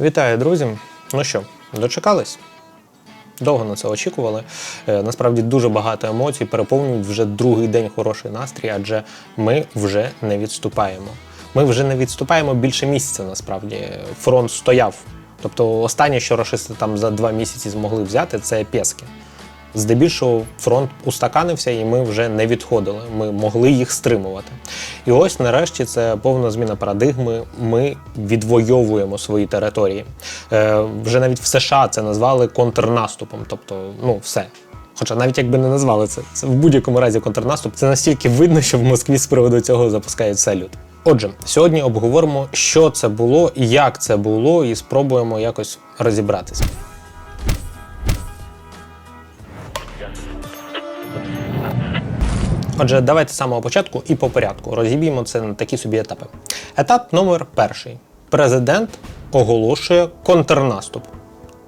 Вітаю, друзі! Ну що, дочекались? Довго на це очікували. Е, Насправді дуже багато емоцій переповнюють вже другий день хороший настрій, адже ми вже не відступаємо. Ми вже не відступаємо більше місяця. Насправді фронт стояв. Тобто, останнє, що рашисти там за два місяці змогли взяти, це Пєски. Здебільшого фронт устаканився, і ми вже не відходили. Ми могли їх стримувати. І ось нарешті це повна зміна парадигми. Ми відвоюємо свої території. Е, вже навіть в США це назвали контрнаступом. Тобто, ну все. Хоча навіть якби не назвали це, це в будь-якому разі контрнаступ. Це настільки видно, що в Москві з приводу цього запускають салют. Отже, сьогодні обговоримо, що це було, як це було, і спробуємо якось розібратися. Отже, давайте з самого початку і по порядку розіб'ємо це на такі собі етапи. Етап номер перший: президент оголошує контрнаступ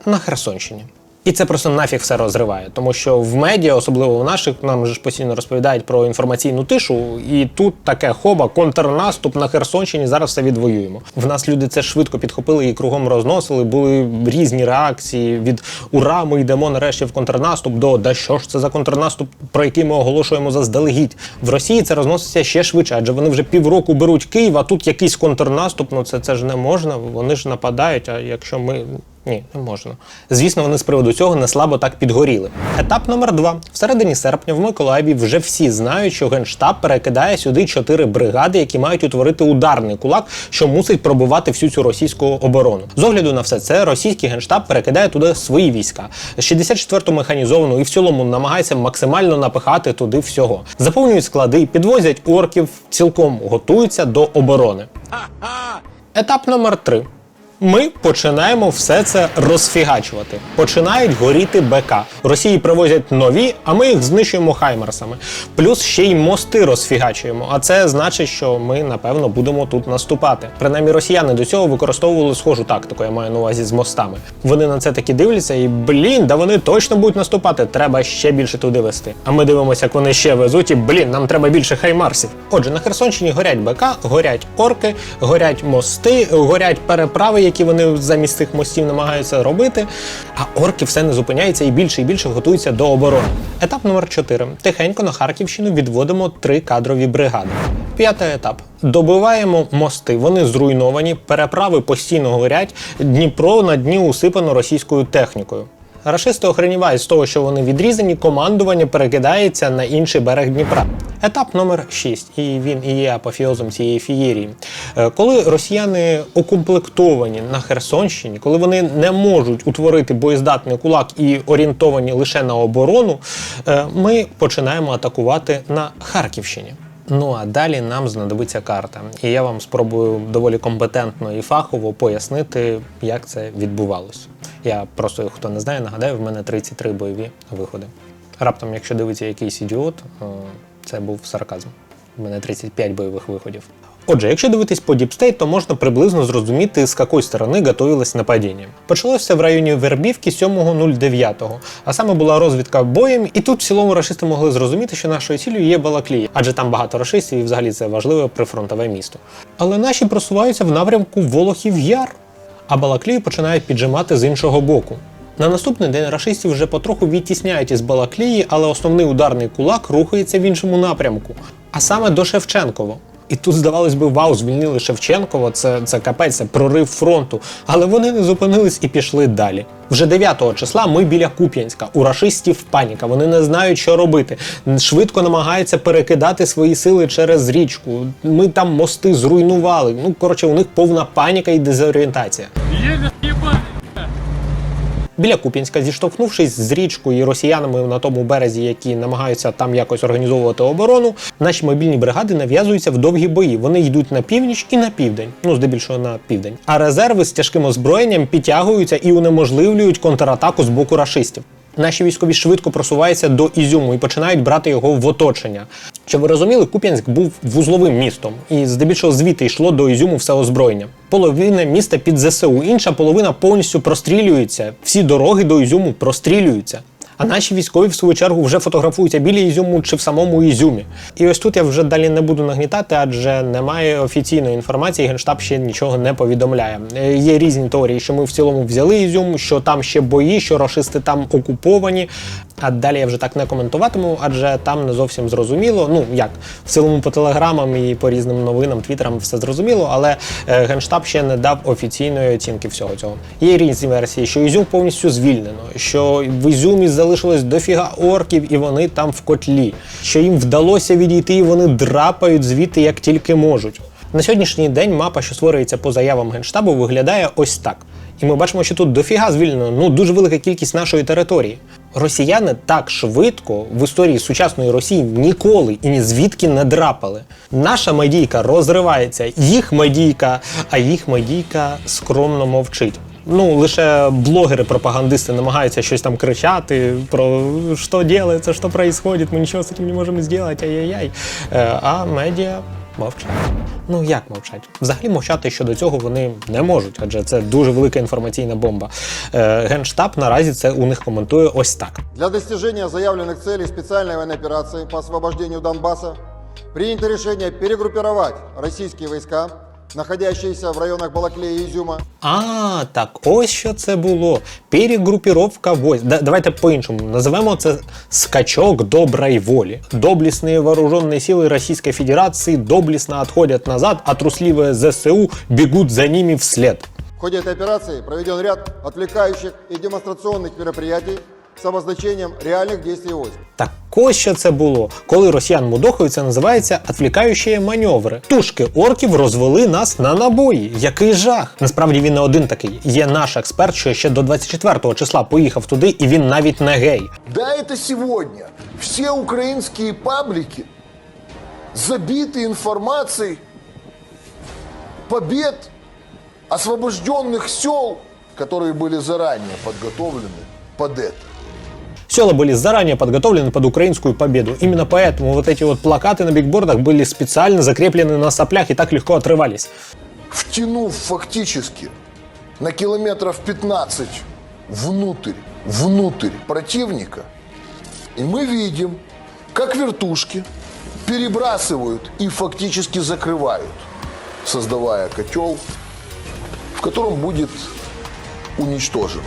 на Херсонщині. І це просто нафіг все розриває, тому що в медіа, особливо в наших, нам ж постійно розповідають про інформаційну тишу, і тут таке хоба, контрнаступ на Херсонщині. Зараз все відвоюємо. В нас люди це швидко підхопили і кругом розносили. Були різні реакції від ура, ми йдемо нарешті в контрнаступ до да що ж це за контрнаступ, про який ми оголошуємо заздалегідь. В Росії це розноситься ще швидше, адже вони вже півроку беруть Київ, а тут якийсь контрнаступ. Ну це, це ж не можна. Вони ж нападають. А якщо ми ні, не можна. Звісно, вони з приводу цього не слабо так підгоріли. Етап номер два. В середині серпня в Миколаєві вже всі знають, що Генштаб перекидає сюди чотири бригади, які мають утворити ударний кулак, що мусить пробувати всю цю російську оборону. З огляду на все це, російський генштаб перекидає туди свої війська. 64-ту механізовану і в цілому намагається максимально напихати туди всього. Заповнюють склади, підвозять орків, цілком готуються до оборони. Етап номер три. Ми починаємо все це розфігачувати. Починають горіти БК. Росії привозять нові, а ми їх знищуємо хаймерсами. Плюс ще й мости розфігачуємо. А це значить, що ми напевно будемо тут наступати. Принаймні, росіяни до цього використовували схожу тактику. Я маю на увазі з мостами. Вони на це таки дивляться, і блін, да вони точно будуть наступати. Треба ще більше туди вести. А ми дивимося, як вони ще везуть, і блін, нам треба більше хаймарсів. Отже, на Херсонщині горять БК, горять орки, горять мости, горять переправи, які вони замість цих мостів намагаються робити. А орки все не зупиняються і більше і більше готуються до оборони. Етап номер 4. Тихенько на Харківщину відводимо три кадрові бригади. П'ятий етап. Добиваємо мости. Вони зруйновані, переправи постійно горять. Дніпро на дні усипано російською технікою. Рашисти охренівають з того, що вони відрізані, командування перекидається на інший берег Дніпра. Етап номер 6, і він і є апофеозом цієї фієрії. Е, Коли росіяни укомплектовані на Херсонщині, коли вони не можуть утворити боєздатний кулак і орієнтовані лише на оборону, е, ми починаємо атакувати на Харківщині. Ну а далі нам знадобиться карта, і я вам спробую доволі компетентно і фахово пояснити, як це відбувалось. Я просто, хто не знає, нагадаю, в мене 33 бойові виходи. Раптом, якщо дивиться якийсь ідіот, е, це був сарказм. У мене 35 бойових виходів. Отже, якщо дивитись по State, то можна приблизно зрозуміти, з якої сторони готувалось нападіння. Почалося в районі Вербівки 7.09, а саме була розвідка боєм, і тут в цілому рашисти могли зрозуміти, що нашою ціллю є Балаклія, адже там багато рашистів і взагалі це важливе прифронтове місто. Але наші просуваються в напрямку Волохів Яр, а Балаклію починають піджимати з іншого боку. На наступний день рашистів вже потроху відтісняють із Балаклії, але основний ударний кулак рухається в іншому напрямку, а саме до Шевченково. І тут, здавалось би, вау, звільнили Шевченкова. це, це капець, це прорив фронту. Але вони не зупинились і пішли далі. Вже 9 числа ми біля Куп'янська. У рашистів паніка. Вони не знають, що робити. Швидко намагаються перекидати свої сили через річку. Ми там мости зруйнували. Ну коротше, у них повна паніка і дезорієнтація. Біля Куп'янська, зіштовхнувшись з річкою і росіянами на тому березі, які намагаються там якось організовувати оборону, наші мобільні бригади нав'язуються в довгі бої. Вони йдуть на північ і на південь, ну здебільшого на південь. А резерви з тяжким озброєнням підтягуються і унеможливлюють контратаку з боку рашистів. Наші військові швидко просуваються до Ізюму і починають брати його в оточення. Щоб ви розуміли, Куп'янськ був вузловим містом, і здебільшого звідти йшло до Ізюму все озброєння. Половина міста під ЗСУ, інша половина повністю прострілюється. Всі дороги до Ізюму прострілюються. А наші військові, в свою чергу, вже фотографуються біля Ізюму чи в самому Ізюмі. І ось тут я вже далі не буду нагнітати, адже немає офіційної інформації, Генштаб ще нічого не повідомляє. Е, Є різні теорії, що ми в цілому взяли Ізюм, що там ще бої, що рашисти там окуповані. А далі я вже так не коментуватиму, адже там не зовсім зрозуміло. Ну як в цілому по телеграмам і по різним новинам, твіттерам все зрозуміло, але е, Генштаб ще не дав офіційної оцінки всього цього. Є різні версії, що Ізюм повністю звільнено, що в Ізюмі залишилось дофіга орків, і вони там в котлі, що їм вдалося відійти, і вони драпають звідти як тільки можуть. На сьогоднішній день мапа, що створюється по заявам Генштабу, виглядає ось так. І ми бачимо, що тут дофіга звільнено, ну дуже велика кількість нашої території. Росіяни так швидко в історії сучасної Росії ніколи і ні звідки не драпали. Наша медійка розривається, їх медійка, а їх медійка скромно мовчить. Ну, лише блогери-пропагандисти намагаються щось там кричати про що робиться, що відбувається, ми нічого з цим не можемо зробити, ай-яй-яй. Е, А медіа мовчать. Ну як мовчать? Взагалі мовчати щодо цього вони не можуть, адже це дуже велика інформаційна бомба. Е, Генштаб наразі це у них коментує ось так. Для достижения заявленных целей специальной военной операции по освобождению Донбасса принято решение перегруппировать российские войска, находящиеся в районах Балаклея и Изюма, А, так ось що це було. Перегрупіровка войск. Да, давайте по-іншому. Називемо це скачок доброї волі. Доблісні вооруженные силы Российской Федерации доблестно отходят назад, а трусливые ЗСУ бегут за ними вслед. В ходе этой операции проведен ряд отвлекающих и демонстрационных мероприятий с обозначением реальных действий войск. Так ось що це було. Коли росіян мудохають, це називається «отвлікаючі маневри. Тушки орків розвели нас на набої. Який жах! Насправді він не один такий. Є наш експерт, що ще до 24 числа поїхав туди, і він навіть не гей. Да это сегодня все украинские паблики забиты информацией побед освобожденных сел, которые были заранее подготовлены под это. Села были заранее подготовлены под украинскую победу. Именно поэтому вот эти вот плакаты на бигбордах были специально закреплены на соплях и так легко отрывались. Втянув фактически на километров 15 внутрь, внутрь противника, и мы видим, как вертушки перебрасывают и фактически закрывают, создавая котел, в котором будет уничтожен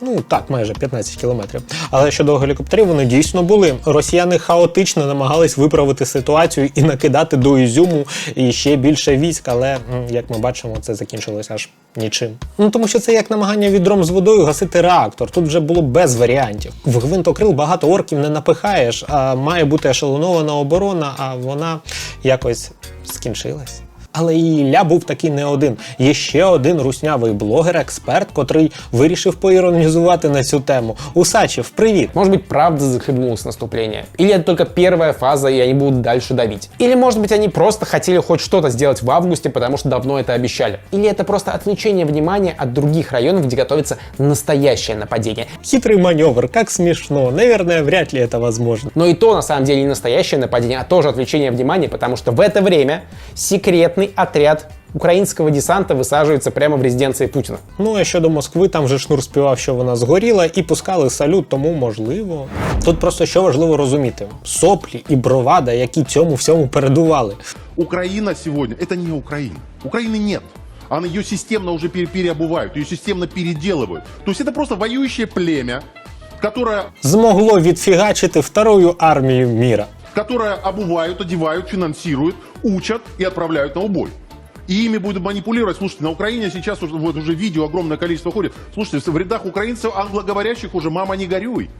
Ну так, майже 15 кілометрів. Але щодо гелікоптерів, вони дійсно були. Росіяни хаотично намагались виправити ситуацію і накидати до Ізюму і ще більше військ, але як ми бачимо, це закінчилось аж нічим. Ну тому що це як намагання відром з водою гасити реактор. Тут вже було без варіантів. В гвинтокрил багато орків не напихаєш, а має бути ешелонована оборона, а вона якось скінчилась. Але і Ілля був такий не один. Є ще один руснявий блогер-експерт, котрий вирішив поіронізувати на цю тему. Усачев, привіт! Может быть, правда захлебнулось наступление. Или это только первая фаза, и они будут дальше давить. Или, может быть, они просто хотели хоть что-то сделать в августе, потому что давно это обещали. Или это просто отвлечение внимания от других районов, где готовится настоящее нападение. Хитрый маневр, как смешно. Наверное, вряд ли это возможно. Но и то, на самом деле, не настоящее нападение, а тоже отвлечение внимания, потому что в это время секретный отряд украинского десанта высаживается прямо в резиденции Путина. Ну а щодо Москви, там же шнур співав, що вона згоріла, і пускали салют, тому можливо. Тут просто що важливо розуміти: соплі і бровада, які цьому всьому передували. Украина сегодня это не Украина. Украины нет. Она ее системно уже пере- переобувают, ее системно переделывают. То есть это просто воюющее племя, которое, Змогло відфігачити вторую армію міра. Которое обувают, одевают, финансируют, учат и отправляют на убой. И ими будут манипулировать. Слушайте, на Украине сейчас уже, вот уже видео огромное количество ходит. Слушайте, в рядах украинцев англоговорящих уже «мама, не горюй».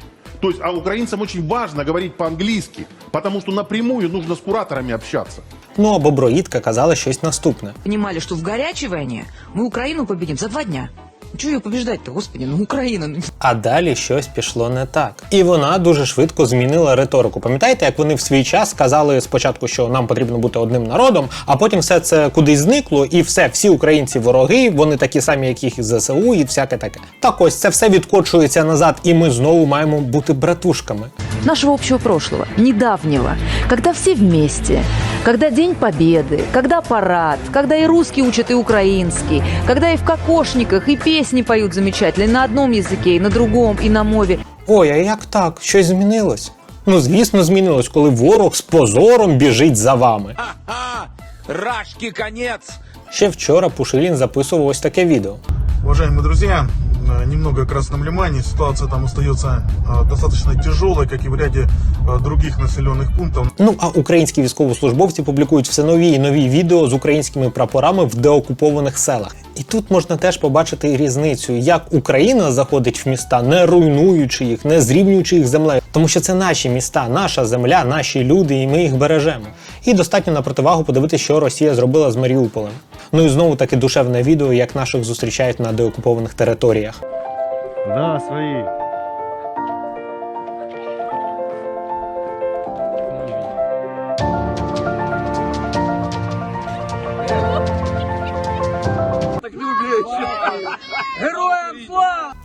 То есть, а украинцам очень важно говорить по-английски, потому что напрямую нужно с кураторами общаться. Ну а боброїдка казала щось наступне. понимали, что в горячей войне мы Украину победим за два дня. Чего ее побеждать-то, господи, ну Украина. ну, А далі щось пішло не так. І вона дуже швидко змінила риторику. Пам'ятаєте, як вони в свій час сказали спочатку, що нам потрібно бути одним народом, а потім все це кудись зникло, і все, всі українці вороги, вони такі самі, як їх із ЗСУ, і всяке таке. Так ось це все відкочується назад, і ми знову маємо бути братушками. нашего общего прошлого, недавнего, когда все вместе, когда День Победы, когда парад, когда и русский учат, и украинский, когда и в кокошниках, и песни поют замечательно, и на одном языке, и на другом, и на мове. Ой, а як так? Щось змінилось? Ну, звісно, змінилось, коли ворог з позором біжить за вами. Рашки конец! Ще вчора Пушилін записував ось таке відео. Уважаемые друзья, э, немного о Красном Лимане. Ситуация там остается э, достаточно тяжелой, как и в ряде э, других населенных пунктов. Ну а українські військовослужбовці публікують все нові і нові відео з українськими прапорами в деокупованих селах. І тут можна теж побачити різницю, як Україна заходить в міста, не руйнуючи їх, не зрівнюючи їх землею, тому що це наші міста, наша земля, наші люди, і ми їх бережемо. І достатньо на противагу подивитися, що Росія зробила з Маріуполем. Ну і знову таки душевне відео, як наших зустрічають на деокупованих територіях. Да, свои.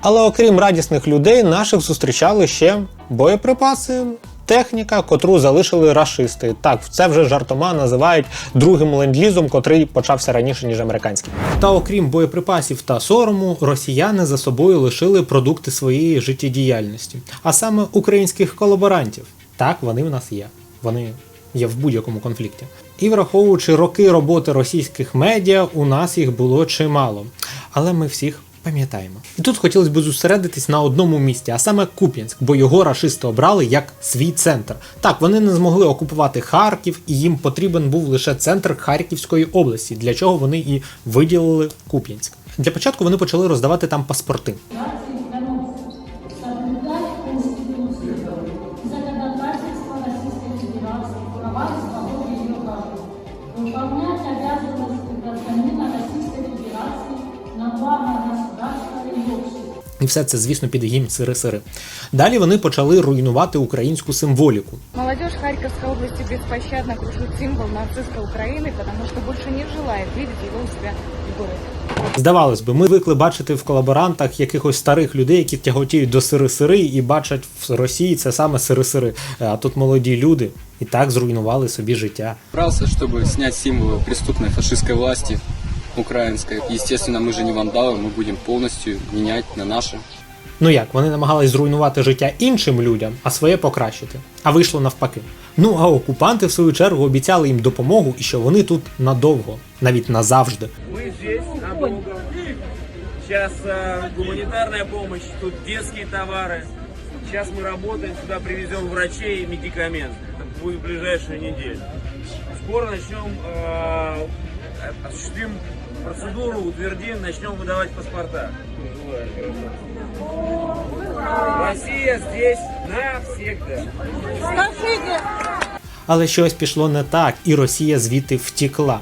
Але окрім радісних людей, наших зустрічали ще боєприпаси. Техніка, котру залишили рашисти. Так, це вже жартома називають другим ленд-лізом, котрий почався раніше, ніж американський. Та окрім боєприпасів та сорому, росіяни за собою лишили продукти своєї життєдіяльності, а саме українських колаборантів. Так, вони в нас є. Вони є в будь-якому конфлікті. І враховуючи роки роботи російських медіа, у нас їх було чимало. Але ми всіх пам'ятаємо. І тут хотілося б зосередитись на одному місці, а саме Куп'янськ, бо його рашисти обрали як свій центр. Так, вони не змогли окупувати Харків, і їм потрібен був лише центр Харківської області, для чого вони і виділили Куп'янськ. Для початку вони почали роздавати там паспорти. І все це, звісно, під гімн сири-сири. Далі вони почали руйнувати українську символіку. Молодежь Харьковской области беспощадно крушит символ нацистской Украины, потому что больше не желает видеть его у себя в городе. Здавалось би, ми звикли бачити в колаборантах якихось старих людей, які тяготіють до сири-сири і бачать в Росії це саме сири-сири. А тут молоді люди і так зруйнували собі життя. Брался, чтобы снять символы преступной фашистской власти украинской. Естественно, мы же не вандалы, мы будем полностью менять на наши. Ну як, вони намагались зруйнувати життя іншим людям, а своє покращити. А вийшло навпаки. Ну а окупанти, в свою чергу, обіцяли їм допомогу і що вони тут надовго, навіть назавжди. Мы здесь надолго. Сейчас э, гуманитарная помощь, тут детские товары. Сейчас мы работаем, сюда привезем врачей и медикаменты. Это будет в ближайшую неделю. Скоро начнем, э, осуществим процедуру, утвердим, начнем выдавать паспорта. Россия здесь навсегда. Але щось пішло не так, і Росія звідти втікла.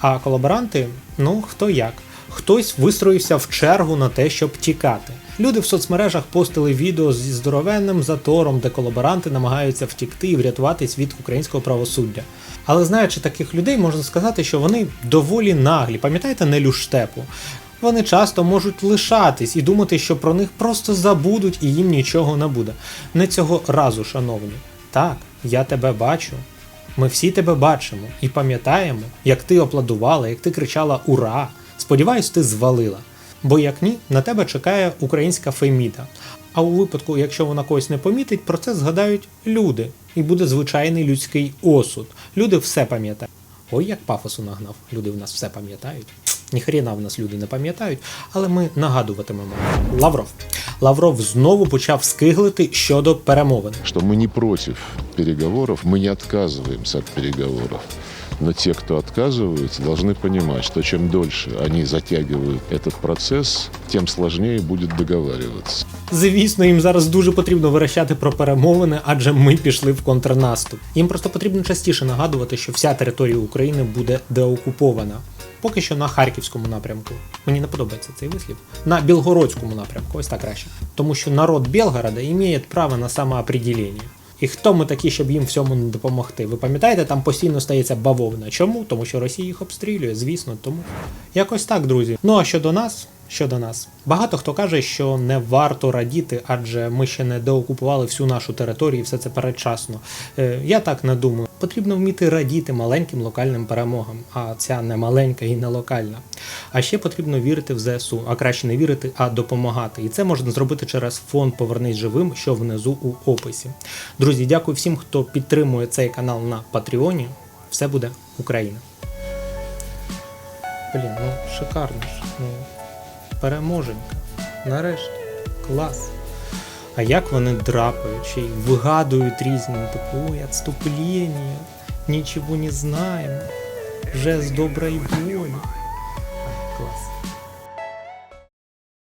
А колаборанти, ну хто як. Хтось вистроївся в чергу на те, щоб тікати. Люди в соцмережах постили відео зі здоровенним затором, де колаборанти намагаються втікти і врятуватись від українського правосуддя. Але знаючи таких людей, можна сказати, що вони доволі наглі. Пам'ятаєте Нелю Штепу? Вони часто можуть лишатись і думати, що про них просто забудуть і їм нічого не буде. Не цього разу, шановні. Так, я тебе бачу. Ми всі тебе бачимо і пам'ятаємо, як ти опладувала, як ти кричала Ура! Сподіваюсь, ти звалила. Бо як ні, на тебе чекає українська феміда. А у випадку, якщо вона когось не помітить, про це згадають люди, і буде звичайний людський осуд. Люди все пам'ятають. Ой, як пафосу нагнав. Люди в нас все пам'ятають. Ніхрена в нас люди не пам'ятають, але ми нагадуватимемо. Лавров. Лавров знову почав скиглити щодо перемовин. что мы не против переговоров, мы не отказываемся от переговоров. Но те, кто отказываются, должны понимать, что чем дольше они затягивают этот процесс, тем сложнее будет договариваться. Звісно, їм зараз дуже потрібно вирощати про перемовини, адже ми пішли в контрнаступ. Їм просто потрібно частіше нагадувати, що вся територія України буде деокупована. Поки що на харківському напрямку. Мені не подобається цей вислів. На білгородському напрямку, ось так краще. Тому що народ Білгорода має право на самоопределення. І хто ми такі, щоб їм всьому не допомогти? Ви пам'ятаєте, там постійно стається бавовна. Чому? Тому що Росія їх обстрілює, звісно, тому. Якось так, друзі. Ну а щодо нас, щодо нас. Багато хто каже, що не варто радіти, адже ми ще не деокупували всю нашу територію, і все це передчасно. Е, Я так не думаю. Потрібно вміти радіти маленьким локальним перемогам, а ця не маленька і не локальна. А ще потрібно вірити в ЗСУ, а краще не вірити, а допомагати. І це можна зробити через фонд Повернись живим, що внизу у описі. Друзі, дякую всім, хто підтримує цей канал на Патреоні. Все буде Україна. Блін, ну шикарно ж. Ну, переможенька. Нарешті. Клас. А як вони драпають, ще й вигадують різні, типу, ой, отступлення, нічого не знаємо, жест добра Клас.